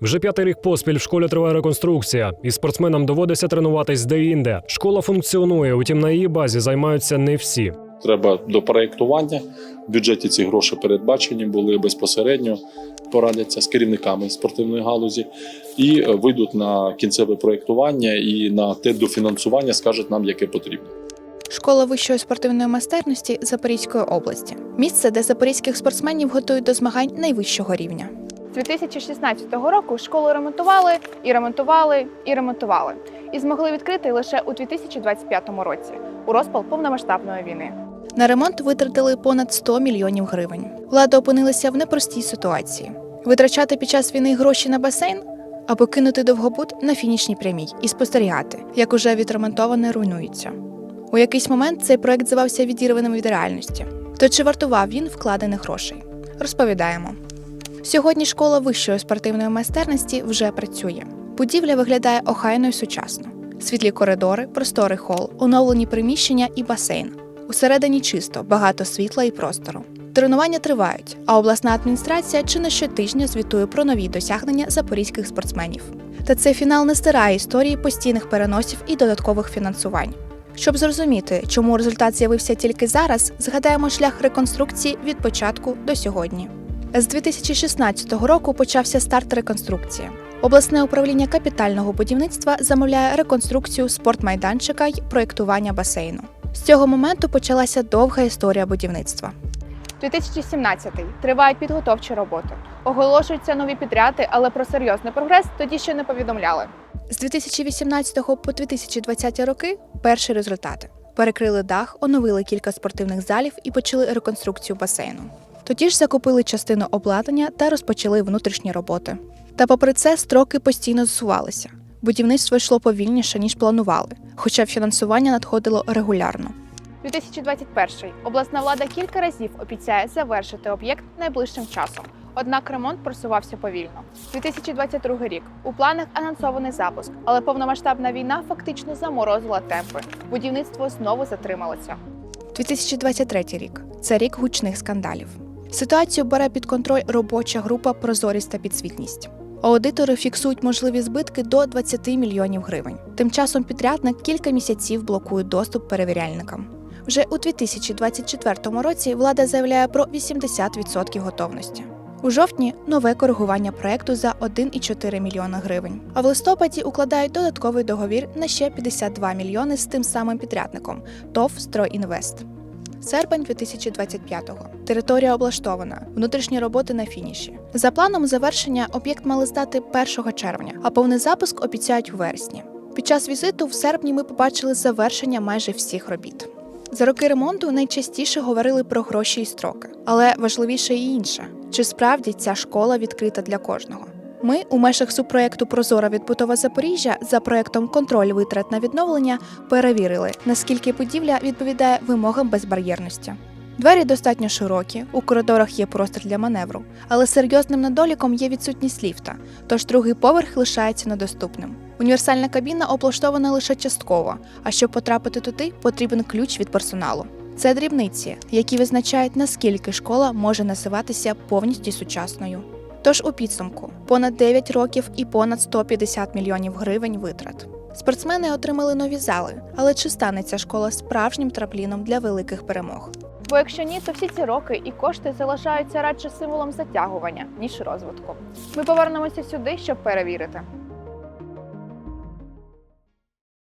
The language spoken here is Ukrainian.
Вже п'ятий рік поспіль в школі триває реконструкція, і спортсменам доводиться тренуватись де-інде. Школа функціонує, утім на її базі займаються не всі. Треба до проєктування. В бюджеті ці гроші передбачені були безпосередньо порадяться з керівниками спортивної галузі і е, вийдуть на кінцеве проєктування і на те дофінансування скажуть нам, яке потрібно. Школа вищої спортивної майстерності Запорізької області місце, де запорізьких спортсменів готують до змагань найвищого рівня. З 2016 року школу ремонтували і ремонтували і ремонтували. І змогли відкрити лише у 2025 році у розпал повномасштабної війни. На ремонт витратили понад 100 мільйонів гривень. Влада опинилася в непростій ситуації: витрачати під час війни гроші на басейн або кинути довгобут на фінішній прямій і спостерігати, як уже відремонтоване руйнується. У якийсь момент цей проект здавався відірваним від реальності. То чи вартував він вкладених грошей? Розповідаємо. Сьогодні школа вищої спортивної майстерності вже працює. Будівля виглядає охайно і сучасно. Світлі коридори, просторий хол, оновлені приміщення і басейн. Усередині чисто, багато світла і простору. Тренування тривають, а обласна адміністрація чи не щотижня звітує про нові досягнення запорізьких спортсменів. Та цей фінал не стирає історії постійних переносів і додаткових фінансувань. Щоб зрозуміти, чому результат з'явився тільки зараз, згадаємо шлях реконструкції від початку до сьогодні. З 2016 року почався старт реконструкції. Обласне управління капітального будівництва замовляє реконструкцію спортмайданчика й проєктування басейну. З цього моменту почалася довга історія будівництва. 2017 тривають підготовчі роботи. Оголошуються нові підряди, але про серйозний прогрес тоді ще не повідомляли. З 2018 по 2020 роки перші результати: перекрили дах, оновили кілька спортивних залів і почали реконструкцію басейну. Тоді ж закупили частину обладнання та розпочали внутрішні роботи. Та попри це строки постійно зсувалися. Будівництво йшло повільніше ніж планували, хоча фінансування надходило регулярно. 2021 обласна влада кілька разів обіцяє завершити об'єкт найближчим часом. Однак ремонт просувався повільно. 2022 рік у планах анонсований запуск, але повномасштабна війна фактично заморозила темпи. Будівництво знову затрималося. 2023 рік це рік гучних скандалів. Ситуацію бере під контроль робоча група Прозорість та підсвітність. Аудитори фіксують можливі збитки до 20 мільйонів гривень. Тим часом підрядник кілька місяців блокує доступ перевіряльникам. Вже у 2024 році влада заявляє про 80% готовності. У жовтні нове коригування проекту за 1,4 мільйона гривень. А в листопаді укладають додатковий договір на ще 52 мільйони з тим самим підрядником ТОВ «Стройінвест». Серпень 2025-го. Територія облаштована. Внутрішні роботи на фініші. За планом завершення об'єкт мали здати 1 червня, а повний запуск обіцяють у вересні. Під час візиту в серпні ми побачили завершення майже всіх робіт. За роки ремонту найчастіше говорили про гроші і строки, але важливіше і інше: чи справді ця школа відкрита для кожного? Ми у межах субпроекту Прозора відбудова Запоріжжя за проектом Контроль витрат на відновлення перевірили, наскільки будівля відповідає вимогам безбар'єрності. Двері достатньо широкі, у коридорах є простір для маневру, але серйозним недоліком є відсутність ліфта, тож другий поверх лишається недоступним. Універсальна кабіна облаштована лише частково, а щоб потрапити туди, потрібен ключ від персоналу. Це дрібниці, які визначають, наскільки школа може називатися повністю сучасною. Тож у підсумку понад 9 років і понад 150 мільйонів гривень витрат. Спортсмени отримали нові зали, але чи стане ця школа справжнім трапліном для великих перемог? Бо якщо ні, то всі ці роки і кошти залишаються радше символом затягування ніж розвитку. Ми повернемося сюди, щоб перевірити.